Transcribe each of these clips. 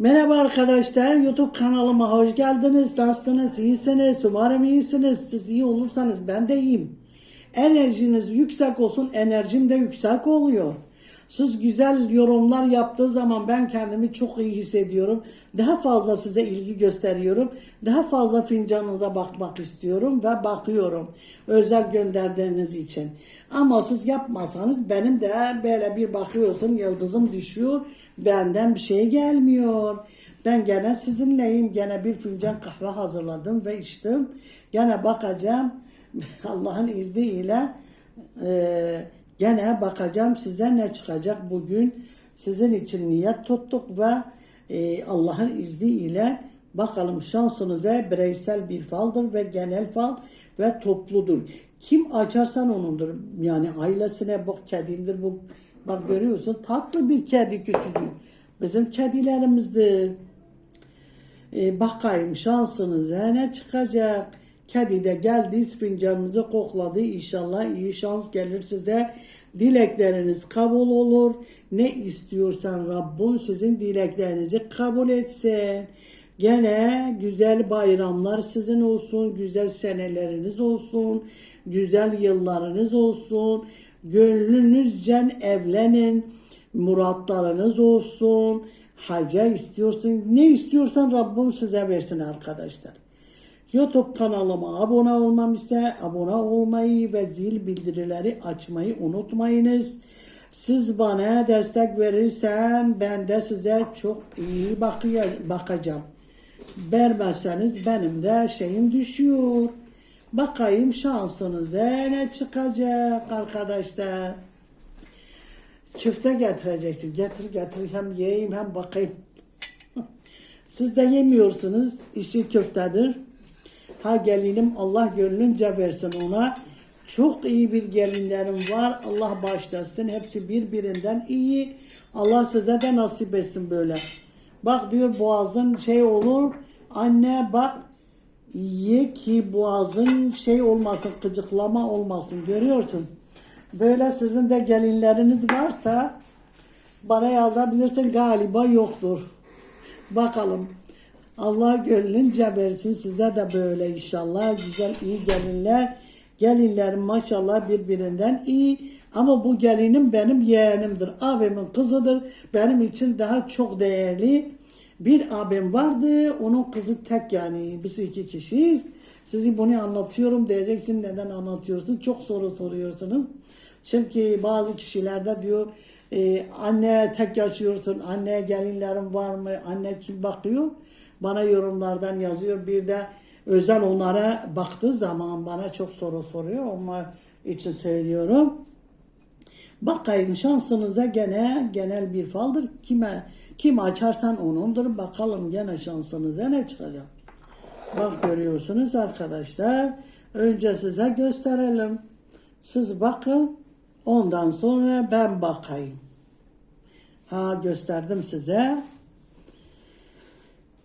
Merhaba arkadaşlar, YouTube kanalıma hoş geldiniz. Nasılsınız? İyisiniz? Umarım iyisiniz. Siz iyi olursanız ben de iyiyim. Enerjiniz yüksek olsun, enerjim de yüksek oluyor. Siz güzel yorumlar yaptığı zaman ben kendimi çok iyi hissediyorum. Daha fazla size ilgi gösteriyorum. Daha fazla fincanınıza bakmak istiyorum ve bakıyorum. Özel gönderdiğiniz için. Ama siz yapmasanız benim de böyle bir bakıyorsun yıldızım düşüyor. Benden bir şey gelmiyor. Ben gene sizinleyim. Gene bir fincan kahve hazırladım ve içtim. Gene bakacağım. Allah'ın izniyle eee Gene bakacağım size ne çıkacak bugün. Sizin için niyet tuttuk ve e, Allah'ın izniyle bakalım şansınıza bireysel bir faldır ve genel fal ve topludur. Kim açarsan onundur. Yani ailesine bak kedimdir bu. Bak görüyorsun tatlı bir kedi küçücük. Bizim kedilerimizdir. E, bakayım şansınıza ne çıkacak. Kedi de geldi fincanınızı kokladı. İnşallah iyi şans gelir size. Dilekleriniz kabul olur. Ne istiyorsan Rabbim sizin dileklerinizi kabul etsin. Gene güzel bayramlar sizin olsun, güzel seneleriniz olsun, güzel yıllarınız olsun. Gönlünüzce evlenin, muratlarınız olsun. Haca istiyorsun, ne istiyorsan Rabbim size versin arkadaşlar. YouTube kanalıma abone olmam ise abone olmayı ve zil bildirileri açmayı unutmayınız. Siz bana destek verirsen ben de size çok iyi bakacağım. Vermezseniz benim de şeyim düşüyor. Bakayım şansınıza ne çıkacak arkadaşlar. Küfte getireceksin. Getir getir hem yiyeyim hem bakayım. Siz de yemiyorsunuz. İşi köftedir. Ha gelinim Allah gönlünce versin ona. Çok iyi bir gelinlerim var. Allah başlasın. Hepsi birbirinden iyi. Allah size de nasip etsin böyle. Bak diyor boğazın şey olur. Anne bak ye ki boğazın şey olmasın, gıcıklama olmasın. Görüyorsun. Böyle sizin de gelinleriniz varsa bana yazabilirsin galiba yoktur. Bakalım. Allah gönlünce versin size de böyle inşallah güzel iyi gelinler. Gelinlerim maşallah birbirinden iyi ama bu gelinim benim yeğenimdir. Abimin kızıdır. Benim için daha çok değerli. Bir abim vardı. Onun kızı tek yani. Biz iki kişiyiz. Sizi bunu anlatıyorum diyeceksin. Neden anlatıyorsun? Çok soru soruyorsunuz. Çünkü bazı kişilerde diyor e, anne tek yaşıyorsun. Anne gelinlerim var mı? Anne kim bakıyor? Bana yorumlardan yazıyor. Bir de özel onlara baktığı zaman bana çok soru soruyor. Onlar için söylüyorum. Bakayım şansınıza gene genel bir faldır. Kime kim açarsan onundur. Bakalım gene şansınıza ne çıkacak. Bak görüyorsunuz arkadaşlar. Önce size gösterelim. Siz bakın. Ondan sonra ben bakayım. Ha gösterdim size.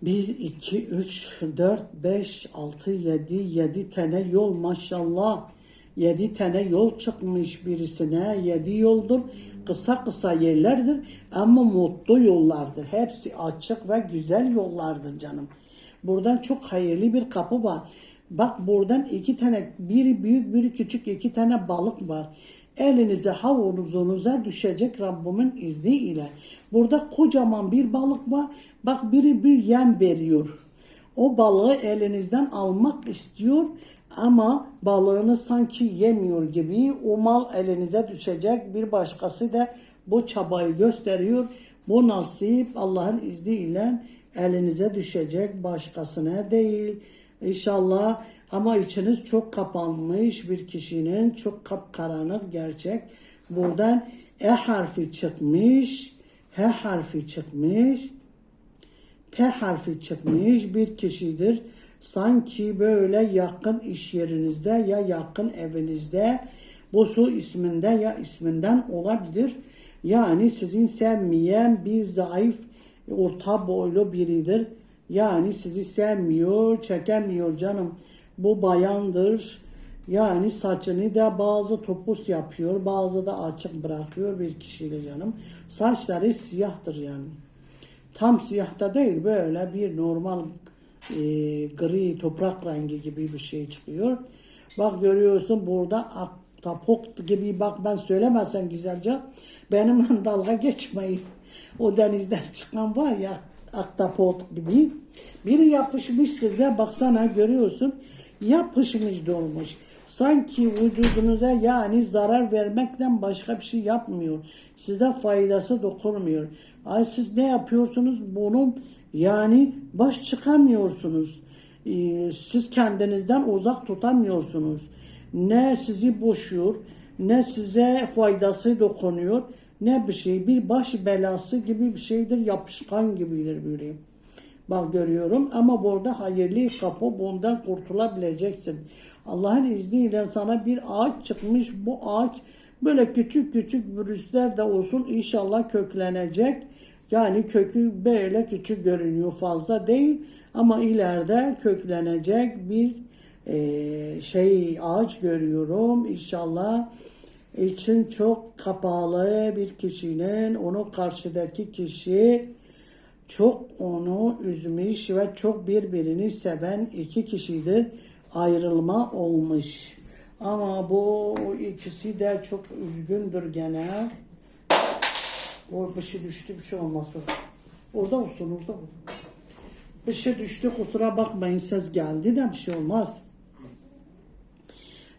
1, 2, 3, 4, 5, 6, 7, 7 tane yol maşallah. 7 tane yol çıkmış birisine. 7 yoldur. Kısa kısa yerlerdir ama mutlu yollardır. Hepsi açık ve güzel yollardır canım. Buradan çok hayırlı bir kapı var. Bak buradan iki tane, biri büyük biri küçük iki tane balık var. Elinize havuzunuza düşecek Rabbimin izniyle. Burada kocaman bir balık var. Bak biri bir yem veriyor. O balığı elinizden almak istiyor ama balığını sanki yemiyor gibi o mal elinize düşecek. Bir başkası da bu çabayı gösteriyor. Bu nasip Allah'ın izniyle elinize düşecek başkasına değil. İnşallah ama içiniz çok kapanmış bir kişinin çok kapkaranlık gerçek. Buradan E harfi çıkmış, H harfi çıkmış, P harfi çıkmış bir kişidir. Sanki böyle yakın iş yerinizde ya yakın evinizde bu su isminde ya isminden olabilir. Yani sizin sevmeyen bir zayıf orta boylu biridir. Yani sizi sevmiyor, çekemiyor canım. Bu bayandır. Yani saçını da bazı topuz yapıyor, bazı da açık bırakıyor bir kişiyle canım. Saçları siyahtır yani. Tam siyahta değil böyle bir normal e, gri toprak rengi gibi bir şey çıkıyor. Bak görüyorsun burada ahtapot gibi bak ben söylemezsem güzelce benimle dalga geçmeyin. O denizden çıkan var ya ahtapot gibi. Biri yapışmış size baksana görüyorsun yapışmış dolmuş. Sanki vücudunuza yani zarar vermekten başka bir şey yapmıyor. Size faydası dokunmuyor. Ay siz ne yapıyorsunuz? Bunun yani baş çıkamıyorsunuz. Ee, siz kendinizden uzak tutamıyorsunuz. Ne sizi boşuyor, ne size faydası dokunuyor, ne bir şey. Bir baş belası gibi bir şeydir, yapışkan gibidir böyle. Bak görüyorum ama burada hayırlı kapı bundan kurtulabileceksin. Allah'ın izniyle sana bir ağaç çıkmış. Bu ağaç böyle küçük küçük virüsler de olsun inşallah köklenecek. Yani kökü böyle küçük görünüyor fazla değil ama ileride köklenecek bir eee, şey ağaç görüyorum inşallah için çok kapalı bir kişinin onu karşıdaki kişi çok onu üzmüş ve çok birbirini seven iki kişidir. Ayrılma olmuş. Ama bu ikisi de çok üzgündür gene. O bir şey düştü bir şey olmasın. Orada olsun orada. Bir şey düştü kusura bakmayın ses geldi de bir şey olmaz.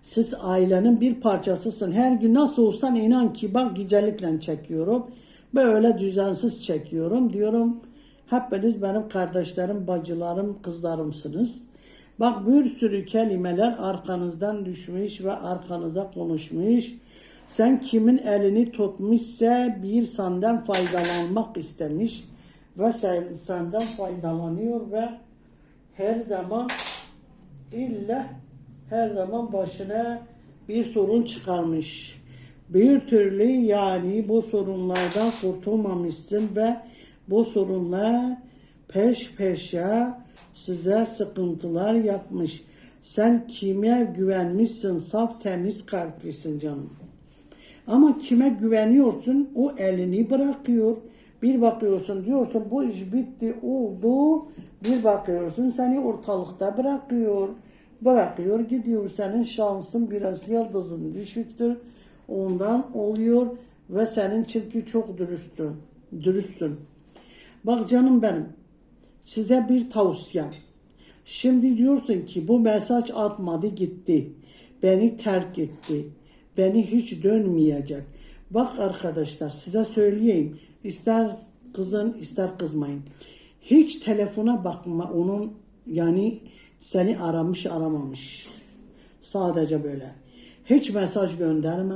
Siz ailenin bir parçasısın. Her gün nasıl olsan inan ki bak gecelikle çekiyorum. Böyle düzensiz çekiyorum. Diyorum hepiniz benim kardeşlerim, bacılarım, kızlarımsınız. Bak bir sürü kelimeler arkanızdan düşmüş ve arkanıza konuşmuş. Sen kimin elini tutmuşsa bir senden faydalanmak istemiş ve sen senden faydalanıyor ve her zaman illa her zaman başına bir sorun çıkarmış. Bir türlü yani bu sorunlardan kurtulmamışsın ve bu sorunlar peş peşe size sıkıntılar yapmış. Sen kime güvenmişsin? Saf temiz kalplisin canım. Ama kime güveniyorsun? O elini bırakıyor. Bir bakıyorsun diyorsun bu iş bitti oldu. Bir bakıyorsun seni ortalıkta bırakıyor. Bırakıyor gidiyor. Senin şansın biraz yıldızın düşüktür. Ondan oluyor ve senin çünkü çok dürüsttün. Dürüstsün. Bak canım benim. Size bir tavsiyem. Şimdi diyorsun ki bu mesaj atmadı gitti. Beni terk etti. Beni hiç dönmeyecek. Bak arkadaşlar size söyleyeyim. İster kızın ister kızmayın. Hiç telefona bakma onun yani seni aramış aramamış. Sadece böyle. Hiç mesaj gönderme.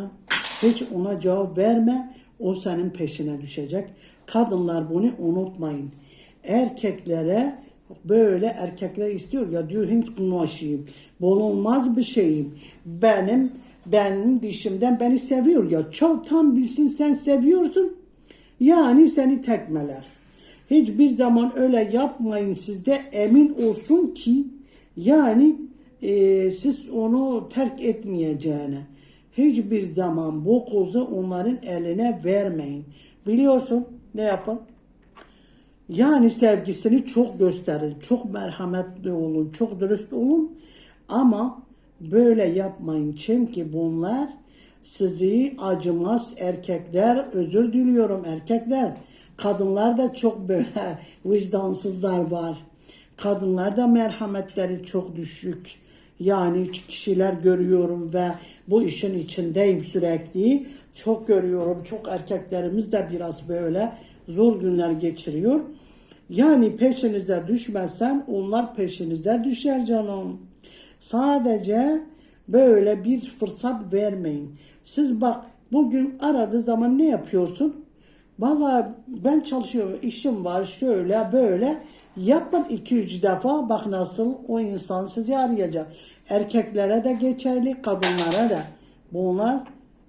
Hiç ona cevap verme. O senin peşine düşecek. Kadınlar bunu unutmayın. Erkeklere böyle erkekler istiyor ya diyor Hint kumaşıyım. Bulunmaz bir şeyim. Benim benim dişimden beni seviyor ya. Çok tam bilsin sen seviyorsun. Yani seni tekmeler. Hiçbir zaman öyle yapmayın sizde emin olsun ki yani e, siz onu terk etmeyeceğine. Hiçbir zaman bu kozu onların eline vermeyin. Biliyorsun ne yapın? Yani sevgisini çok gösterin, çok merhametli olun, çok dürüst olun. Ama böyle yapmayın çünkü bunlar sizi acımaz erkekler, özür diliyorum erkekler. Kadınlar da çok böyle vicdansızlar var. Kadınlar da merhametleri çok düşük. Yani kişiler görüyorum ve bu işin içindeyim sürekli. Çok görüyorum. Çok erkeklerimiz de biraz böyle zor günler geçiriyor. Yani peşinize düşmezsen onlar peşinize düşer canım. Sadece böyle bir fırsat vermeyin. Siz bak bugün aradığı zaman ne yapıyorsun? Valla ben çalışıyorum, işim var şöyle böyle. Yapın iki üç defa bak nasıl o insan sizi arayacak. Erkeklere de geçerli, kadınlara da. Bunlar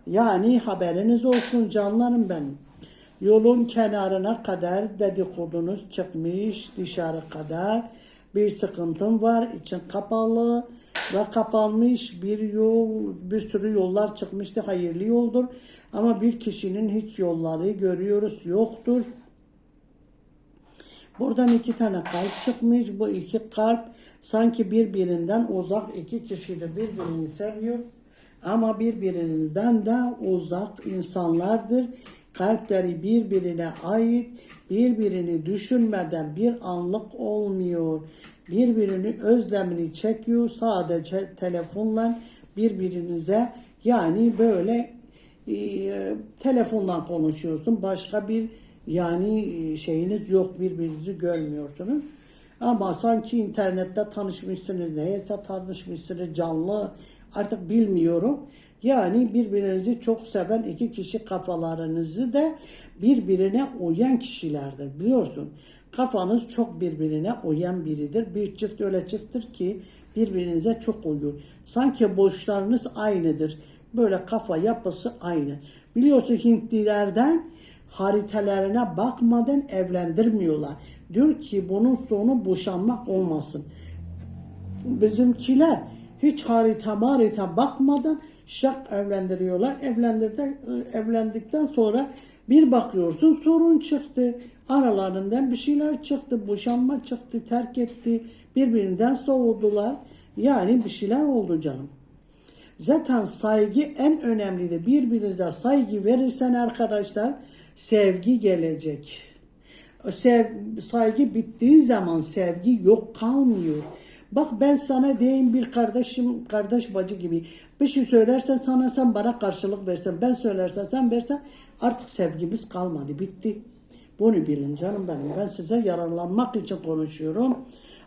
yani haberiniz olsun canlarım benim. Yolun kenarına kadar dedikodunuz çıkmış dışarı kadar. Bir sıkıntım var, için kapalı ve kapanmış bir yol, bir sürü yollar çıkmıştı. Hayırlı yoldur. Ama bir kişinin hiç yolları görüyoruz yoktur. Buradan iki tane kalp çıkmış. Bu iki kalp sanki birbirinden uzak iki kişi birbirini seviyor. Ama birbirinizden de uzak insanlardır. Kalpleri birbirine ait, birbirini düşünmeden bir anlık olmuyor. Birbirini özlemini çekiyor sadece telefonla birbirinize yani böyle e, telefondan konuşuyorsun. Başka bir yani e, şeyiniz yok birbirinizi görmüyorsunuz. Ama sanki internette tanışmışsınız, neyse tanışmışsınız canlı artık bilmiyorum. Yani birbirinizi çok seven iki kişi kafalarınızı da birbirine uyan kişilerdir biliyorsun. Kafanız çok birbirine uyan biridir. Bir çift öyle çifttir ki birbirinize çok uyur. Sanki boşlarınız aynıdır. Böyle kafa yapısı aynı. Biliyorsun Hintlilerden haritalarına bakmadan evlendirmiyorlar. Diyor ki bunun sonu boşanmak olmasın. Bizimkiler hiç harita harita bakmadan şak evlendiriyorlar. Evlendirden, evlendikten sonra bir bakıyorsun sorun çıktı. Aralarından bir şeyler çıktı. Boşanma çıktı. Terk etti. Birbirinden soğudular. Yani bir şeyler oldu canım. Zaten saygı en önemlidir. Birbirinize saygı verirsen arkadaşlar sevgi gelecek. Sev, saygı bittiği zaman sevgi yok kalmıyor. Bak ben sana diyeyim bir kardeşim, kardeş bacı gibi. Bir şey söylersen sana sen bana karşılık versen, ben söylersen sen versen artık sevgimiz kalmadı, bitti. Bunu bilin canım benim. Ben size yararlanmak için konuşuyorum.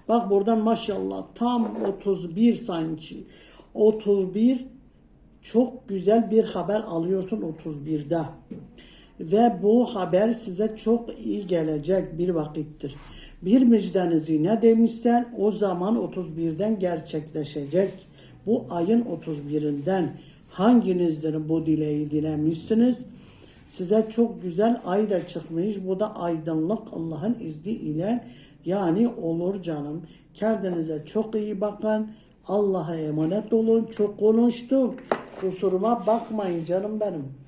Bak buradan maşallah tam 31 sanki. 31 çok güzel bir haber alıyorsun 31'de. Ve bu haber size çok iyi gelecek bir vakittir. Bir müjdenizi ne demişsen o zaman 31'den gerçekleşecek. Bu ayın 31'inden hanginizdir bu dileği dilemişsiniz? Size çok güzel ay da çıkmış. Bu da aydınlık Allah'ın izniyle yani olur canım. Kendinize çok iyi bakın. Allah'a emanet olun. Çok konuştum. Kusuruma bakmayın canım benim.